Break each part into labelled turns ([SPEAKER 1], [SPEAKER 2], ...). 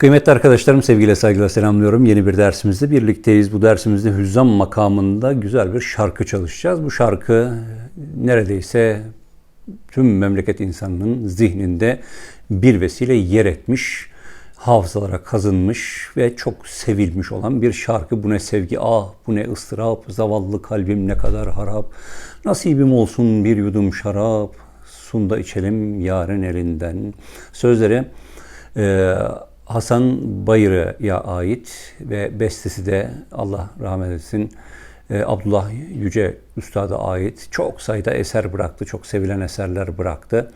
[SPEAKER 1] Kıymetli arkadaşlarım, sevgiyle saygıyla selamlıyorum. Yeni bir dersimizde birlikteyiz. Bu dersimizde Hüzzam makamında güzel bir şarkı çalışacağız. Bu şarkı neredeyse tüm memleket insanının zihninde bir vesile yer etmiş, hafızalara kazınmış ve çok sevilmiş olan bir şarkı. Bu ne sevgi ah, bu ne ıstırap, zavallı kalbim ne kadar harap. Nasibim olsun bir yudum şarap, sunda içelim yarın elinden. Sözleri e, Hasan Bayır'a ait ve bestesi de Allah rahmet etsin e, Abdullah Yüce Üstad'a ait çok sayıda eser bıraktı, çok sevilen eserler bıraktı.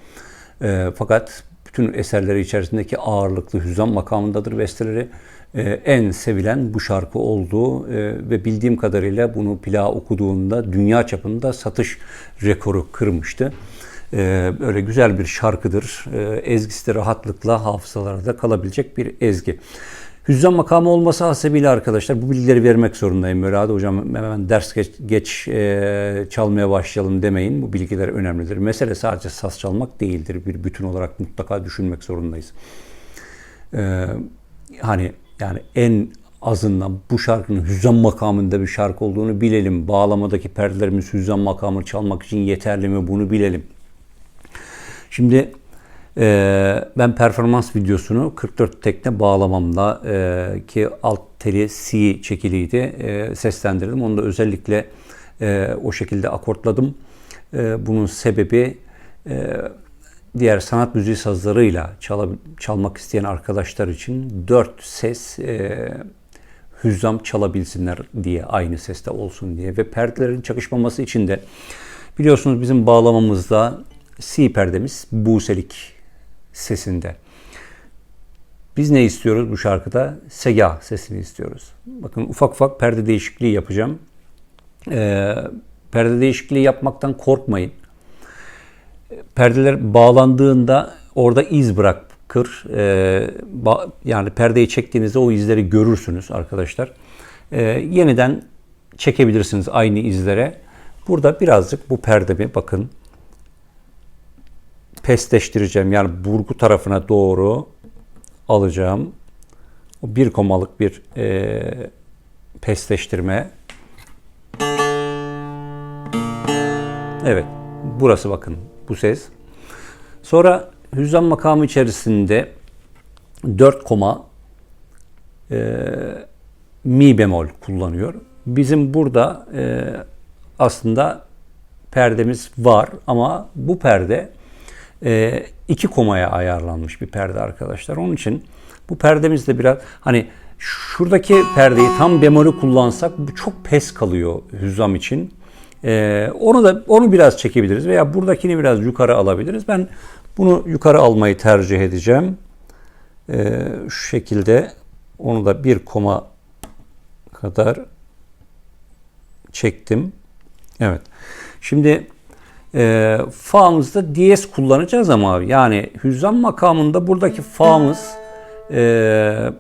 [SPEAKER 1] E, fakat bütün eserleri içerisindeki ağırlıklı hüzzam makamındadır besteleri. E, en sevilen bu şarkı oldu e, ve bildiğim kadarıyla bunu plağı okuduğunda dünya çapında satış rekoru kırmıştı. Ee, öyle güzel bir şarkıdır. Ee, ezgisi de rahatlıkla hafızalarda kalabilecek bir ezgi. Hüzzam makamı olması hasebiyle arkadaşlar bu bilgileri vermek zorundayım. Böyle hocam hemen ders geç, geç e, çalmaya başlayalım demeyin. Bu bilgiler önemlidir. Mesele sadece saz çalmak değildir. Bir bütün olarak mutlaka düşünmek zorundayız. Ee, hani yani en azından bu şarkının hüzzam makamında bir şarkı olduğunu bilelim. Bağlamadaki perdelerimiz hüzzam makamını çalmak için yeterli mi bunu bilelim. Şimdi e, ben performans videosunu 44 tekne bağlamamla e, ki alt teli C çekiliydi e, seslendirdim. Onu da özellikle e, o şekilde akortladım. E, bunun sebebi e, diğer sanat müziği sazlarıyla çal çalmak isteyen arkadaşlar için dört ses e, hüzzam çalabilsinler diye aynı seste olsun diye ve perdelerin çakışmaması için de biliyorsunuz bizim bağlamamızda C perdemiz buselik sesinde. Biz ne istiyoruz bu şarkıda? Segah sesini istiyoruz. Bakın ufak ufak perde değişikliği yapacağım. Ee, perde değişikliği yapmaktan korkmayın. Perdeler bağlandığında orada iz bırakır. Ee, yani perdeyi çektiğinizde o izleri görürsünüz arkadaşlar. Ee, yeniden çekebilirsiniz aynı izlere. Burada birazcık bu perdemi bakın pesleştireceğim. Yani burgu tarafına doğru alacağım. O bir komalık bir e, pesleştirme. Evet. Burası bakın bu ses. Sonra hüzzam makamı içerisinde 4 koma e, mi bemol kullanıyor. Bizim burada e, aslında perdemiz var ama bu perde e, iki komaya ayarlanmış bir perde arkadaşlar. Onun için bu perdemiz de biraz hani şuradaki perdeyi tam bemolü kullansak bu çok pes kalıyor hüzzam için. E, onu da onu biraz çekebiliriz veya buradakini biraz yukarı alabiliriz. Ben bunu yukarı almayı tercih edeceğim. E, şu şekilde onu da bir koma kadar çektim. Evet. Şimdi e, fa'mızda diyez kullanacağız ama yani hüzzam makamında buradaki fa'mız e,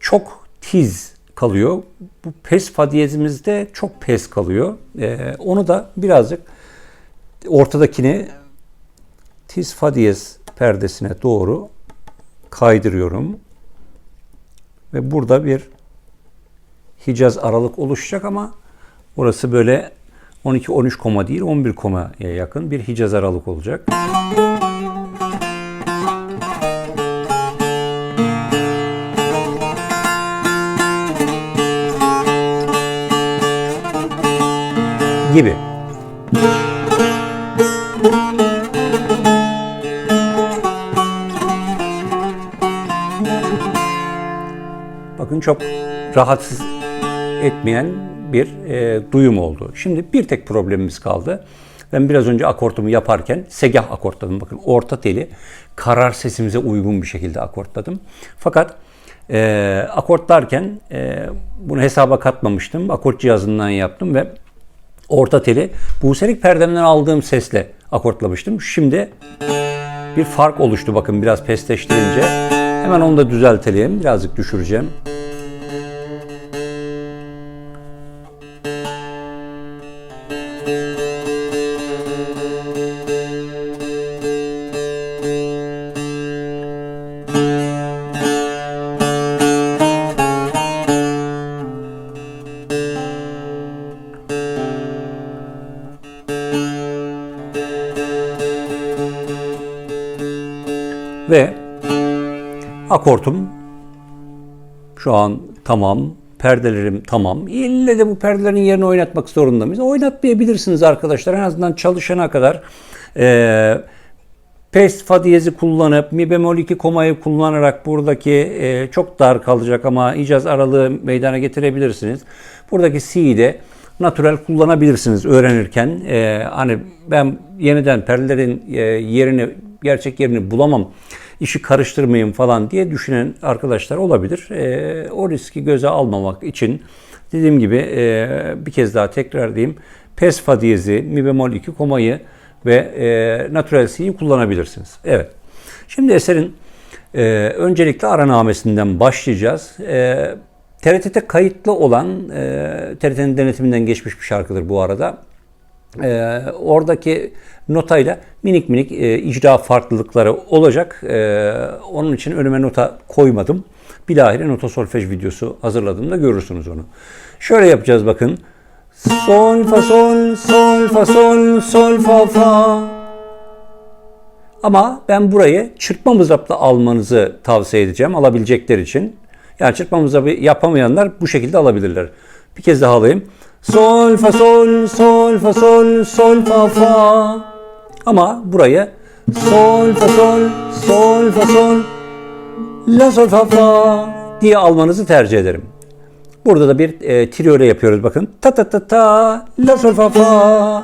[SPEAKER 1] çok tiz kalıyor. Bu pes fa diyezimizde çok pes kalıyor. E, onu da birazcık ortadakini tiz fa diyez perdesine doğru kaydırıyorum. Ve burada bir Hicaz aralık oluşacak ama orası böyle 12-13 koma değil 11 komaya yakın bir Hicaz aralık olacak. Gibi. Bakın çok rahatsız etmeyen bir e, duyum oldu. Şimdi bir tek problemimiz kaldı. Ben biraz önce akortumu yaparken segah akortladım. Bakın orta teli karar sesimize uygun bir şekilde akortladım. Fakat e, akortlarken e, bunu hesaba katmamıştım. Akort cihazından yaptım ve orta teli buselik perdemden aldığım sesle akortlamıştım. Şimdi bir fark oluştu bakın biraz pesleştirince. Hemen onu da düzeltelim. Birazcık düşüreceğim. Ve akortum şu an tamam. Perdelerim tamam. İlle de bu perdelerin yerini oynatmak zorunda mıyız? Oynatmayabilirsiniz arkadaşlar. En azından çalışana kadar e, pes fa diyezi kullanıp mi bemol 2 komayı kullanarak buradaki e, çok dar kalacak ama icaz aralığı meydana getirebilirsiniz. Buradaki C'yi de natural kullanabilirsiniz öğrenirken. E, hani ben yeniden perdelerin e, yerini gerçek yerini bulamam işi karıştırmayayım falan diye düşünen arkadaşlar olabilir. E, o riski göze almamak için dediğim gibi e, bir kez daha tekrar diyeyim. Pes fa diyezi, mi bemol 2 komayı ve e, natural C'yi kullanabilirsiniz. Evet. Şimdi eserin e, öncelikle aranamesinden başlayacağız. E, TRT'de kayıtlı olan, e, TRT'nin denetiminden geçmiş bir şarkıdır bu arada. E, oradaki notayla minik minik e, icra farklılıkları olacak. E, onun için önüme nota koymadım. Bilahare nota solfej videosu hazırladığımda görürsünüz onu. Şöyle yapacağız bakın. Sol fa sol sol fa sol sol fa fa. Ama ben burayı çırpma mızrapla almanızı tavsiye edeceğim alabilecekler için. Yani çırpma mızrapı yapamayanlar bu şekilde alabilirler. Bir kez daha alayım. Sol fa sol sol fa sol sol fa fa. Ama burayı sol fa sol sol fa sol la sol fa fa diye almanızı tercih ederim. Burada da bir e, triole yapıyoruz bakın. Ta ta ta ta la sol fa fa.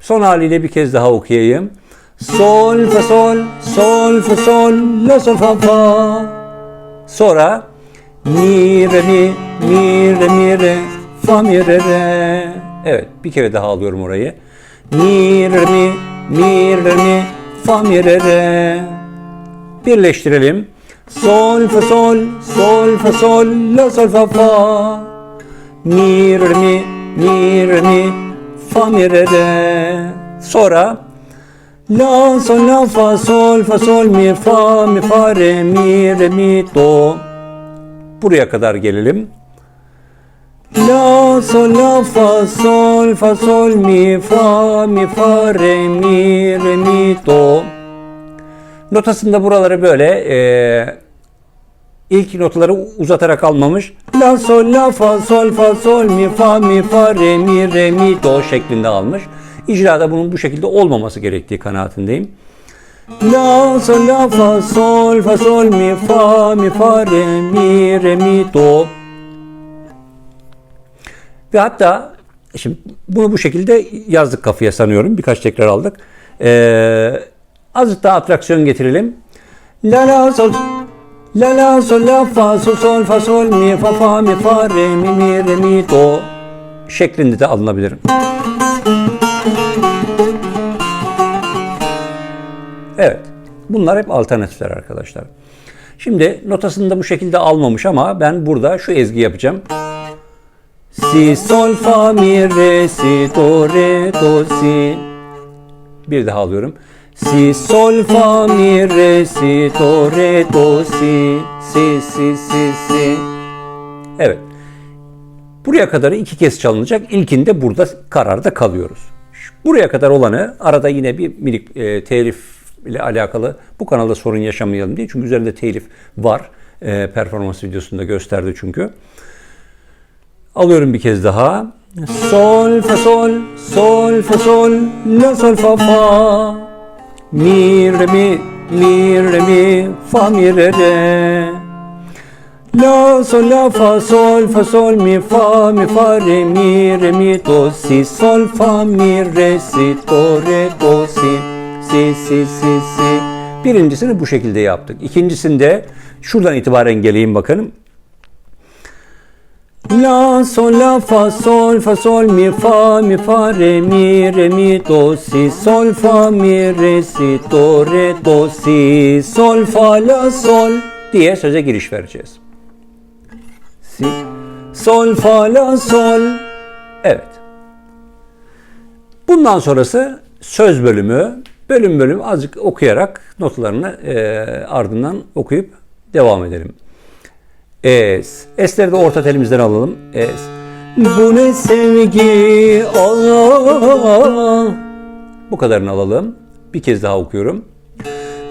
[SPEAKER 1] Son haliyle bir kez daha okuyayım. Sol fa sol sol fa sol la sol fa fa. Sonra mi mi mi re mi fa mi re. Evet bir kere daha alıyorum orayı. Mi mi mi mi fa mi re re. Birleştirelim. Sol fa sol sol fa sol la sol fa fa. Mi re mi mi mi fa mi re re. Sonra la sol la fa sol fa sol mi fa mi fa re mi re mi do. Buraya kadar gelelim. La sol la fa sol fa sol mi fa mi fa re mi re mi do. Notasında buraları böyle e, ilk notaları uzatarak almamış. La sol la fa sol fa sol mi fa mi fa re mi re mi do şeklinde almış. İcrada bunun bu şekilde olmaması gerektiği kanaatindeyim. La sol la fa sol fa sol mi fa mi fa re mi re mi do. Ve hatta şimdi bunu bu şekilde yazdık kafaya sanıyorum. Birkaç tekrar aldık. Ee, azıcık daha atraksiyon getirelim. La la sol La la sol la fa sol sol fa sol mi fa fa mi fa re mi mi re mi do şeklinde de alınabilir. Evet. Bunlar hep alternatifler arkadaşlar. Şimdi notasını da bu şekilde almamış ama ben burada şu ezgi yapacağım. Si sol fa mi re si do re do si. Bir daha alıyorum. Si sol fa mi re si do re do si si si si si. Evet. Buraya kadar iki kez çalınacak. İlkinde burada kararda kalıyoruz. Buraya kadar olanı arada yine bir minik e, telif ile alakalı bu kanalda sorun yaşamayalım diye. Çünkü üzerinde telif var. E, performans videosunda gösterdi çünkü. Alıyorum bir kez daha. Sol fa sol sol fa sol la sol fa fa mi re mi mi re mi fa mi re re La sol la fa sol fa sol mi fa mi fa re mi re mi do si sol fa mi re si do re do si si si si si. Birincisini bu şekilde yaptık. İkincisinde şuradan itibaren geleyim bakın. La sol la fa sol fa sol mi fa mi fa re mi re mi do si sol fa mi re si do re do si sol fa la sol diye söze giriş vereceğiz. Si sol fa la sol evet. Bundan sonrası söz bölümü bölüm bölüm azıcık okuyarak notlarını e, ardından okuyup devam edelim. Es. Esleri de orta telimizden alalım. Es. Bu ne sevgi Allah. Bu kadarını alalım. Bir kez daha okuyorum.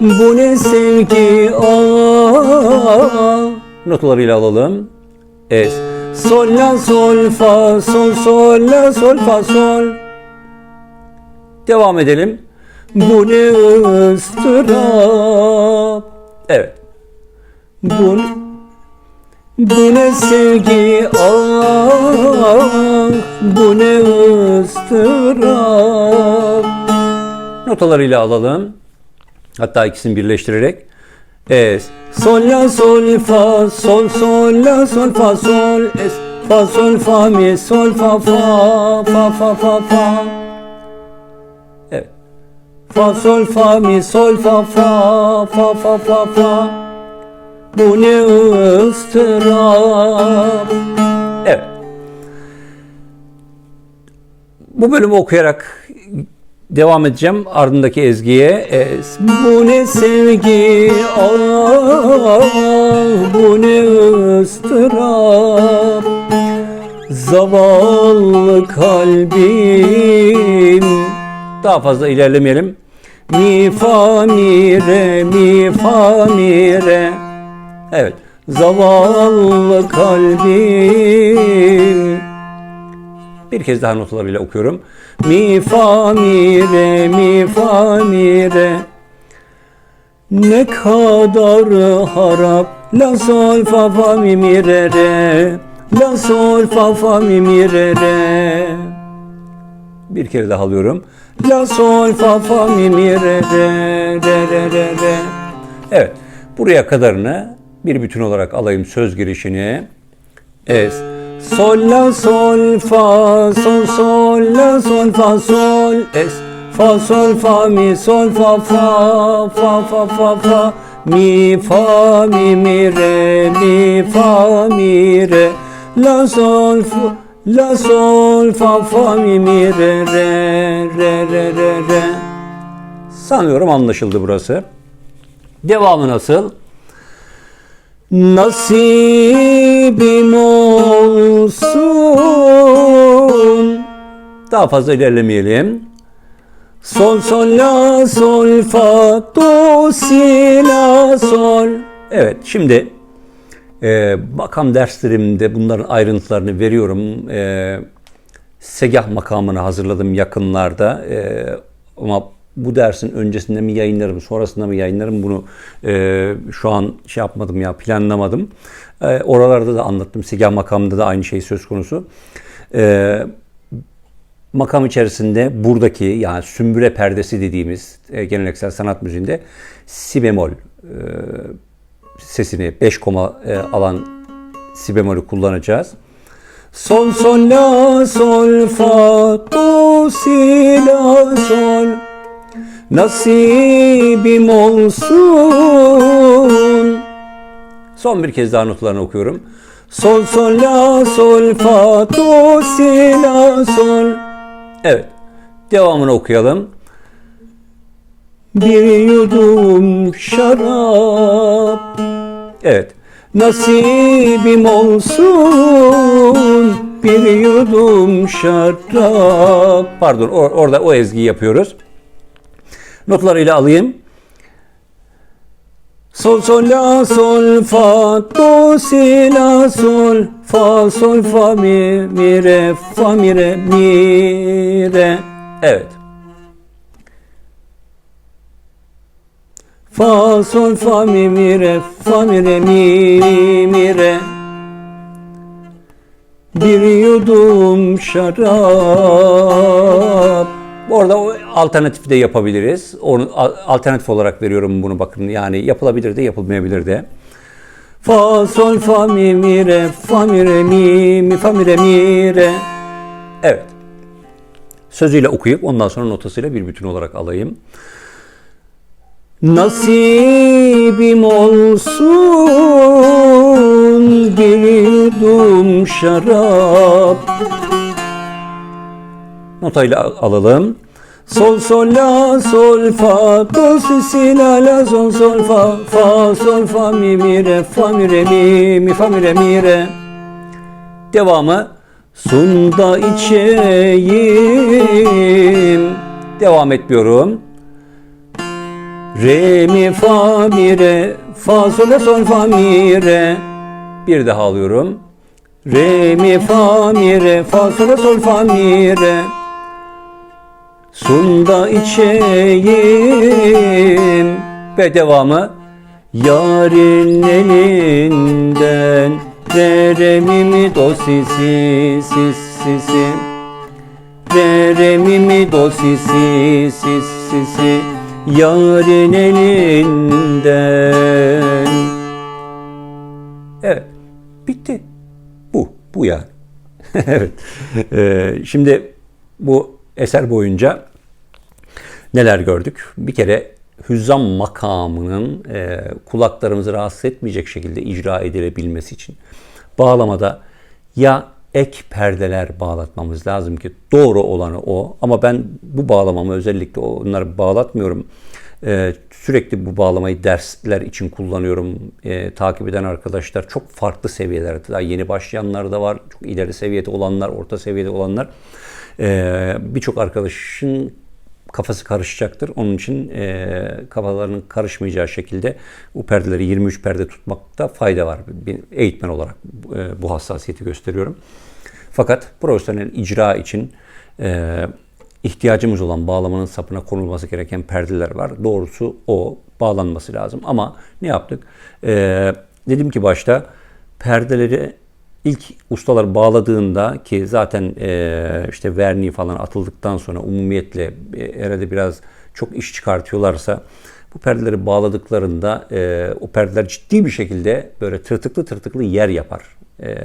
[SPEAKER 1] Bu ne sevgi ah Notalarıyla alalım. Es. Sol la sol fa sol sol la sol fa sol. Devam edelim. Bu ne ıstırap. Evet. Bu, bu ne sevgi ah bu ne ıstırap. Notalarıyla alalım. Hatta ikisini birleştirerek. Es. Sol la sol fa sol sol la sol fa sol es fa sol fa mi sol fa fa fa fa fa fa. Evet. Fa sol fa mi sol fa fa fa fa fa fa. Bu ne ıstırap. Evet. Bu bölümü okuyarak devam edeceğim ardındaki ezgiye. Es, bu ne sevgi, ah, bu ne ıstırap. Zavallı kalbim. Daha fazla ilerlemeyelim. Mi fa mi re mi fa mi re. Evet. Zavallı kalbim. Bir kez daha notalarıyla okuyorum. Mi fa mi re mi fa mi re. Ne kadar harap la sol fa fa mi mi re re. La sol fa fa mi mi re re. Bir kere daha alıyorum. La sol fa fa mi mi re re re re re re. Evet. Buraya kadarını bir bütün olarak alayım söz girişini. Es. Sol la sol fa sol sol la sol fa sol es fa sol fa mi sol fa fa fa fa fa fa mi fa mi mi re mi fa mi re la sol fa la sol fa fa mi mi re re re re re re Sanıyorum anlaşıldı burası. Devamı nasıl? Nasibim olsun. Daha fazla ilerlemeyelim. Sol sol la sol fa do si la sol. Evet şimdi e, makam derslerimde bunların ayrıntılarını veriyorum. E, segah makamını hazırladım yakınlarda. E, ama bu dersin öncesinde mi yayınlarım, sonrasında mı yayınlarım bunu e, şu an şey yapmadım ya planlamadım. E, oralarda da anlattım. Segah makamında da aynı şey söz konusu. E, makam içerisinde buradaki yani sümbüle perdesi dediğimiz e, geleneksel sanat müziğinde si bemol e, sesini 5 koma e, alan si bemolü kullanacağız. Sol sol la sol fa do si la sol Nasibim olsun. Son bir kez daha notlarını okuyorum. Sol sol la sol fa do si la sol. Evet. Devamını okuyalım. Bir yudum şarap. Evet. Nasibim olsun bir yudum şarap. Pardon or- orada o ezgiyi yapıyoruz. Notlarıyla alayım. Sol sol la sol fa do si la sol fa sol fa mi mi re fa mi re mi re. Evet. Fa sol fa mi mi re fa mi re mi mi re. Bir yudum şarap. Orada o alternatifi de yapabiliriz. Onu alternatif olarak veriyorum bunu bakın. Yani yapılabilir de yapılmayabilir de. Fa sol fa mi mi re fa mi re mi mi fa mi re mi re. Evet. Sözüyle okuyup ondan sonra notasıyla bir bütün olarak alayım. Nasibim olsun bir yudum şarap. Notayla alalım. Sol sol la sol fa do si si la la sol sol fa fa sol fa mi mi re fa mi re mi mi fa mi re mi re. Devamı sunda içeyim. Devam etmiyorum. Re mi fa mi re fa sol la sol fa mi re Bir daha alıyorum. Re mi fa mi re fa sol la sol fa mi re Sunda içeyim. Ve devamı. Yarın elinden Re mi mi do si si si si si. Re mi mi do si si si si si Yarın elinden Evet bitti. Bu. Bu yani. evet. Ee, şimdi bu eser boyunca neler gördük? Bir kere hüzzam makamının e, kulaklarımızı rahatsız etmeyecek şekilde icra edilebilmesi için bağlamada ya ek perdeler bağlatmamız lazım ki doğru olanı o. Ama ben bu bağlamamı özellikle onları bağlatmıyorum. Ee, sürekli bu bağlamayı dersler için kullanıyorum. Ee, takip eden arkadaşlar çok farklı seviyelerde. Daha yeni başlayanlar da var. Çok ileri seviyede olanlar, orta seviyede olanlar. Ee, Birçok arkadaşın kafası karışacaktır. Onun için e, kafalarının karışmayacağı şekilde bu perdeleri 23 perde tutmakta fayda var. Bir eğitmen olarak e, bu hassasiyeti gösteriyorum. Fakat profesyonel icra için e, ihtiyacımız olan bağlamanın sapına konulması gereken perdeler var. Doğrusu o bağlanması lazım. Ama ne yaptık? E, dedim ki başta perdeleri ilk ustalar bağladığında ki zaten e, işte verniği falan atıldıktan sonra umumiyetle e, herhalde biraz çok iş çıkartıyorlarsa bu perdeleri bağladıklarında e, o perdeler ciddi bir şekilde böyle tırtıklı tırtıklı yer yapar. E,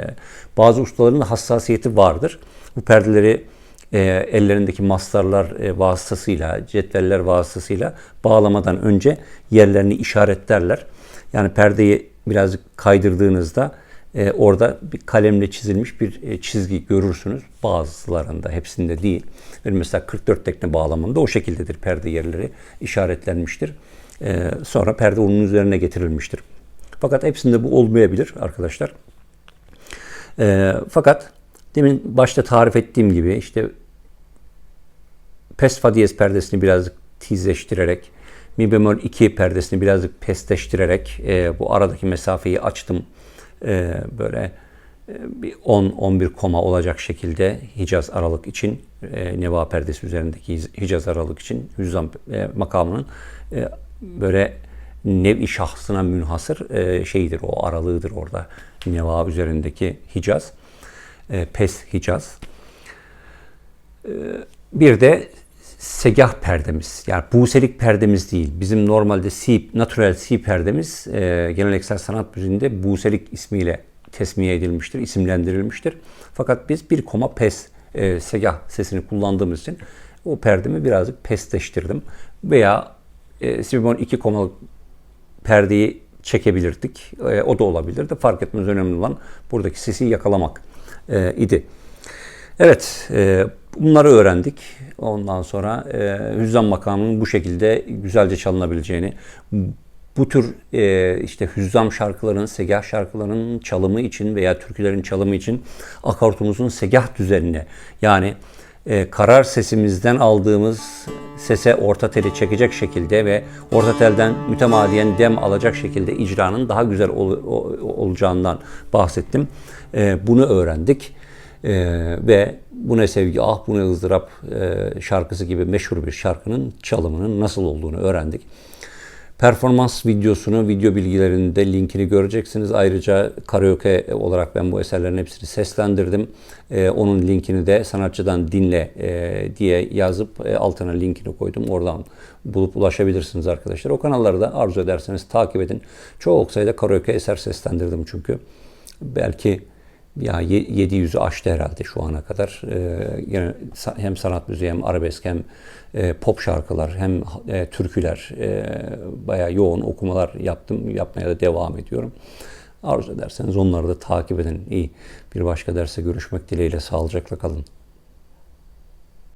[SPEAKER 1] bazı ustaların hassasiyeti vardır. Bu perdeleri e, ellerindeki mastarlar e, vasıtasıyla, cetveller vasıtasıyla bağlamadan önce yerlerini işaretlerler. Yani perdeyi birazcık kaydırdığınızda e, orada bir kalemle çizilmiş bir e, çizgi görürsünüz. Bazılarında, hepsinde değil. Mesela 44 tekne bağlamında o şekildedir perde yerleri işaretlenmiştir. E, sonra perde onun üzerine getirilmiştir. Fakat hepsinde bu olmayabilir arkadaşlar. E, fakat demin başta tarif ettiğim gibi işte pes fa diyez perdesini birazcık tizleştirerek mi bemol 2 perdesini birazcık pesleştirerek e, bu aradaki mesafeyi açtım e, böyle bir 10-11 koma olacak şekilde Hicaz aralık için e, Neva perdesi üzerindeki Hicaz aralık için Hüzzam e, makamının e, böyle nev şahsına münhasır e, şeyidir o aralığıdır orada. Neva üzerindeki Hicaz e, pes Hicaz. E, bir de segah perdemiz. Yani buselik perdemiz değil. Bizim normalde C, natural C perdemiz e, geleneksel sanat müziğinde buselik ismiyle tesmiye edilmiştir, isimlendirilmiştir. Fakat biz bir koma pes e, segah sesini kullandığımız için o perdemi birazcık pesleştirdim. Veya e, si bemol 2 komalık perdeyi çekebilirdik. E, o da olabilirdi. Fark etmez önemli olan buradaki sesi yakalamak e, idi. Evet, e, bunları öğrendik. Ondan sonra e, hüzzam makamının bu şekilde güzelce çalınabileceğini, bu tür e, işte hüzzam şarkıların, segah şarkılarının çalımı için veya türkülerin çalımı için akortumuzun segah düzenine yani e, karar sesimizden aldığımız sese orta teli çekecek şekilde ve orta telden mütemadiyen dem alacak şekilde icranın daha güzel ol, olacağından bahsettim. E, bunu öğrendik. E, ve bu ne sevgi ah bu ne ızdırap e, şarkısı gibi meşhur bir şarkının çalımının nasıl olduğunu öğrendik. Performans videosunu, video bilgilerinde linkini göreceksiniz. Ayrıca karaoke olarak ben bu eserlerin hepsini seslendirdim. Ee, onun linkini de sanatçıdan dinle e, diye yazıp e, altına linkini koydum. Oradan bulup ulaşabilirsiniz arkadaşlar. O kanalları da arzu ederseniz takip edin. Çok sayıda karaoke eser seslendirdim çünkü. Belki ya 700'ü aştı herhalde şu ana kadar. Ee, yine hem sanat müziği hem arabesk hem e, pop şarkılar hem e, türküler e, bayağı yoğun okumalar yaptım. Yapmaya da devam ediyorum. Arzu ederseniz onları da takip edin. İyi. Bir başka derse görüşmek dileğiyle sağlıcakla kalın.